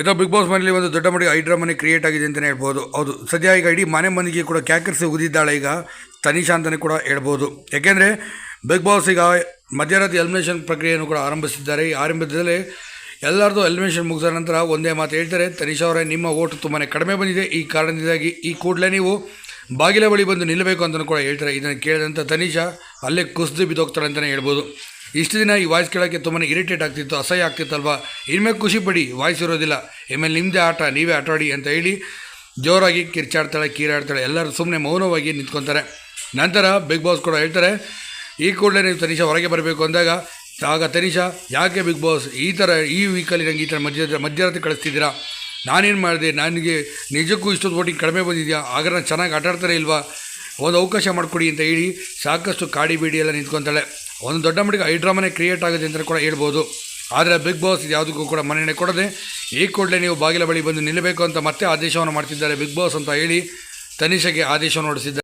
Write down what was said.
ಏನೋ big boss ಮನೇಲಿ ಒಂದು ದೊಡ್ಡ ಮಟ್ಟಿಗೆ ಹೈಡ್ರಾಮನೆ ಕ್ರಿಯೇಟ್ ಆಗಿದೆ ಅಂತಲೇ ಹೇಳ್ಬೋದು. ಹೌದು, ಸದ್ಯ ಈಗ ಇಡೀ ಮನೆ ಮನೆಗೆ ಕೂಡ ಕ್ಯಾಕರಿಸಿ ಉಗಿದಿದ್ದಾಳೆ ಈಗ ತನಿಷಾ ಅಂತಲೇ ಕೂಡ ಹೇಳ್ಬೋದು. ಯಾಕೆಂದರೆ ಬಿಗ್ ಬಾಸ್ ಈಗ ಮಧ್ಯರಾತ್ರಿ ಎಲಿಮಿನೇಷನ್ ಪ್ರಕ್ರಿಯೆಯನ್ನು ಕೂಡ ಆರಂಭಿಸಿದ್ದಾರೆ. ಈ ಆರಂಭದಲ್ಲಿ ಎಲ್ಲರದು ಎಲಿಮಿನೇಷನ್ ಮುಗಿದ ನಂತರ ಒಂದೇ ಮಾತು ಹೇಳ್ತಾರೆ, ತನಿಷಾ ಅವರೇ, ನಿಮ್ಮ ಓಟು ತುಂಬಾ ಕಡಿಮೆ ಬಂದಿದೆ. ಈ ಕಾರಣದಿಂದಾಗಿ ಈ ಕೂಡಲೇ ನೀವು ಬಾಗಿಲ ಬಳಿ ಬಂದು ನಿಲ್ಲಬೇಕು ಅಂತಲೂ ಕೂಡ ಹೇಳ್ತಾರೆ. ಇದನ್ನು ಕೇಳಿದಂಥ ತನಿಷಾ ಅಲ್ಲೇ ಕುಸಿದು ಬಿದ್ದೋಗ್ತಾರೆ ಅಂತಲೇ ಹೇಳ್ಬೋದು. ಇಷ್ಟು ದಿನ ಈ ವಾಯ್ಸ್ ಕೇಳೋಕ್ಕೆ ತುಂಬಾ ಇರಿಟೇಟ್ ಆಗ್ತಿತ್ತು, ಅಸಹ್ಯ ಆಗ್ತಿತ್ತಲ್ವಾ? ಇನ್ಮೇಲೆ ಖುಷಿ ಪಡಿ, ವಾಯ್ಸ್ ಇರೋದಿಲ್ಲ. ಇನ್ಮೇಲೆ ನಿಮ್ಮದೇ ಆಟ, ನೀವೇ ಆಟಾಡಿ ಅಂತ ಹೇಳಿ ಜೋರಾಗಿ ಕಿರ್ಚಾಡ್ತಾಳೆ, ಕೀರಾಡ್ತಾಳೆ. ಎಲ್ಲರೂ ಸುಮ್ಮನೆ ಮೌನವಾಗಿ ನಿಂತ್ಕೊತಾರೆ. ನಂತರ ಬಿಗ್ ಬಾಸ್ ಕೂಡ ಹೇಳ್ತಾರೆ, ಈ ಕೂಡಲೇ ನೀವು ತನಿಷಾ ಹೊರಗೆ ಬರಬೇಕು ಅಂದಾಗ, ಆಗ ತನಿಷಾ, ಯಾಕೆ ಬಿಗ್ ಬಾಸ್ ಈ ಥರ ಈ ವೀಕಲ್ಲಿ ನನಗೆ ಈ ಥರ ಮಧ್ಯ, ಮಧ್ಯರಾತ್ರಿ ಕಳಿಸ್ತಿದ್ದೀರಾ? ನಾನೇನು ಮಾಡಿದೆ? ನನಗೆ ನಿಜಕ್ಕೂ ಇಷ್ಟೊಂದು ವೋಟಿಂಗ್ ಕಡಿಮೆ ಬಂದಿದೆಯಾ? ಆಗ ನಾನು ಚೆನ್ನಾಗಿ ಆಟಾಡ್ತಾರೆ ಇಲ್ವಾ? ಒಂದು ಅವಕಾಶ ಮಾಡಿಕೊಡಿ ಅಂತ ಹೇಳಿ ಸಾಕಷ್ಟು ಕಾಡಿ ಬೀಡಿ ಎಲ್ಲ ನಿಂತ್ಕೊತಾಳೆ. ಒಂದು ದೊಡ್ಡ ಮಟ್ಟಿಗೆ ಹೈಡ್ರಾಮನೇ ಕ್ರಿಯೇಟ್ ಆಗುತ್ತೆ ಅಂತ ಕೂಡ ಹೇಳ್ಬೋದು. ಆದರೆ ಬಿಗ್ ಬಾಸ್ ಯಾವುದಕ್ಕೂ ಕೂಡ ಮನ್ನಣೆ ಕೊಡದೆ ಈ ಕೂಡಲೇ ನೀವು ಬಾಗಿಲ ಬಳಿ ಬಂದು ನಿಲ್ಲಬೇಕು ಅಂತ ಮತ್ತೆ ಆದೇಶವನ್ನು ಮಾಡ್ತಿದ್ದಾರೆ ಬಿಗ್ ಬಾಸ್ ಅಂತ ಹೇಳಿ ತನಿಷೆಗೆ ಆದೇಶವನ್ನು ಹೊರಡಿಸಿದ್ದಾರೆ.